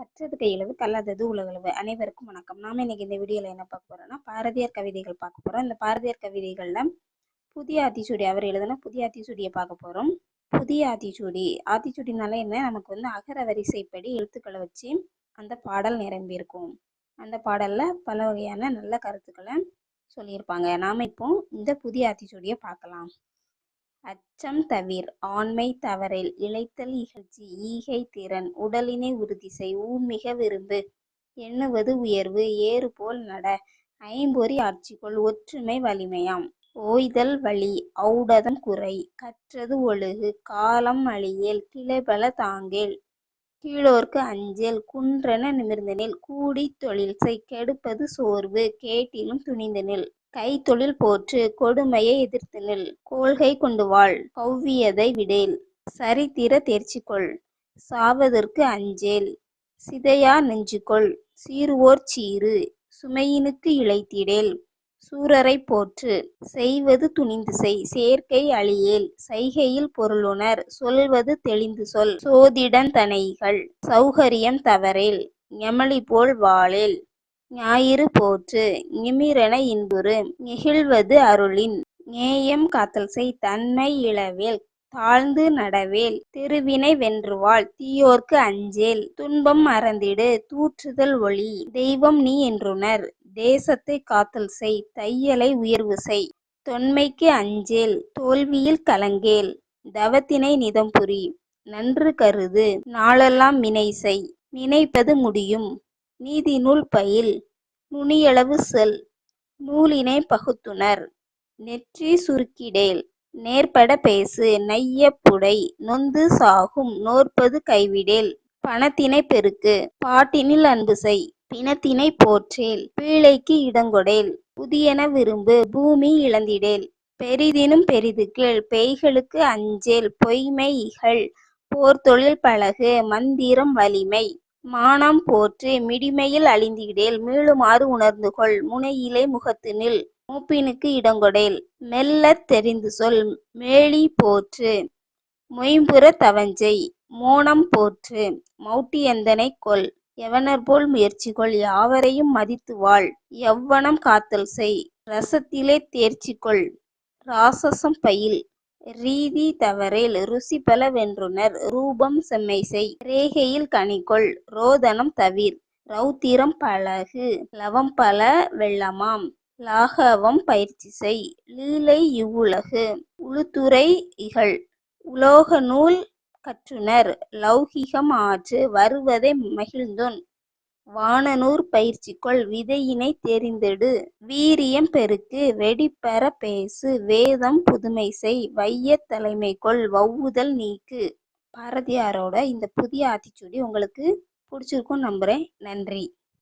கற்றது கையளவு கல்லாதது உலகளவு. அனைவருக்கும் வணக்கம். நாம இன்னைக்கு இந்த வீடியோல என்ன பார்க்க போறோம்னா பாரதியார் கவிதைகள் பார்க்க போறோம். இந்த பாரதியார் கவிதைகள்ல புதிய ஆத்திச்சூடி அவர் எழுதின புதிய ஆத்திச்சூடியை பார்க்க போறோம். புதிய ஆத்திச்சூடி ஆத்திச்சூடினால என்ன? நமக்கு வந்து அகர வரிசைப்படி எழுத்துக்களை வச்சு அந்த பாடல் நிரம்பி இருக்கும் அந்த பாடல்ல பல வகையான நல்ல கருத்துக்களை சொல்லியிருப்பாங்க. நாம இப்போ இந்த புதிய ஆத்திச்சூடியை பார்க்கலாம். அச்சம் தவிர் ஆண்மை தவறில் இளைத்தல் இகழ்ச்சி ஈகை திறன் உடலினை உறுதி செய் ஊமிக விரும்பு எண்ணுவது உயர்வு ஏறு போல் நட ஐம்பொறி ஆட்சிக்குள் ஒற்றுமை வலிமையாம். ஓய்தல் வழி ஔடதம் குறை கற்றது ஒழுகு காலம் அழியேல் கிளைபல தாங்கேல் கீழோர்க்கு அஞ்சேல் குன்றென நிமிர்ந்தனில் கூடி தொழில் செய் கெடுப்பது சோர்வு கேட்டிலும் துணிந்தனில். கைத்தொழில் போற்று கொடுமையை எதிர்த்து நில். கோல்கை கொண்டு வாழ். கவ்வியதை விடேல். சரித்திர தேர்ச்சிகொள். சாவதற்கு அஞ்சேல். சிதையா நெஞ்சுகொள். சீறுவோர் சீறு. சுமையினுக்கு இழைத்திடேல். சூரரை போற்று. செய்வது துணிந்து செய். சேர்க்கை அழியேல். செய்கையில் பொருளுணர். சொல்வது தெளிந்து சொல். சோதிடன் தனைகள். சௌகரியம் தவறேல். ஞெமலி போல் வாழேல். ஞாயிறு போற்று நிமிரென இன்புறு நெகிழ்வது அருளின். நேயம் காத்தல் தன்மை இளவேல் தாழ்ந்து நடவேல் திருவினை வென்றுவாழ் தீயோர்க்கு அஞ்சேல். துன்பம் மறந்திடு தூற்றுதல் ஒளி தெய்வம் நீ என்றுணர். தேசத்தை காத்தல் செய் தையலை உயர்வு செய். தொன்மைக்கு அஞ்சேல் தோல்வியில் கலங்கேல். தவத்தினை நிதம்புரி நன்று கருது நாளெல்லாம் வினை செய். நினைப்பது முடியும். நீதி நூல் பயில் நுனியளவு செல் நூலினை பகுத்துணர் நெற்றி சுருக்கிடேல் நேர்பட பேசு நையப் புடை நொந்து சாகும் நோற்பது கைவிடேல் பணத்தினை பெருக்கு பாட்டினில் அன்பு செய் பிணத்தினை போற்றேல் பீழைக்கு இடங்கொடேல் புதியன விரும்பு பூமி இழந்திடேல் பெரிதினும் பெரிது கீழ் பேய்களுக்கு அஞ்சேல் பொய்மை இகழ் போர்த்தொழில் பழகு மந்திரம் வலிமை. மானம் போற்று மிடிமையில் அழிந்திடேல் மீளுமாறு உணர்ந்து கொள் முனையிலே முகத்து நில் மூப்பினுக்கு இடங்கொடேல் மெல்லத் தெரிந்து சொல் மேழி போற்று மொய்ம்புறத் தவஞ்செய் மோனம் போற்று மௌட்டியந்தனைக் கொல் யவனர்போல் முயற்சிகொள் யாவரையும் மதித்து வாழ் எவ்வனம் காத்தல் செய் ரசத்திலே தேர்ச்சி கொள் இராசசம் பயில் ரீதி தவறேல் ருசிபல வென்றுணர் ரூபம் செம்மைசெய் ரேகையில் கனிகொள். ரோதனம் தவிர். ரௌத்திரம் பழகு. லவம்பல வெள்ளமாம். லாகவம் பயிற்சி செய். லீலை இவ்வுலகு. உளுத்துறை இகழ். உலோக நூல் கற்றுணர் லௌகிகம் ஆற்று. வருவதை மகிழ்ந்துண். வானநூற் பயிற்சிகொள் விதையினை தெரிந்தெடு. வீரியம் பெருக்கு வெடிப்பெற பேசு வேதம் புதுமை செய் வையத் தலைமைகொள் வவ்வுதல் நீக்கு. பாரதியாரோட இந்த புதிய ஆத்திச்சூடி உங்களுக்கு பிடிச்சிருக்கும்னு நம்புகிறேன் நன்றி.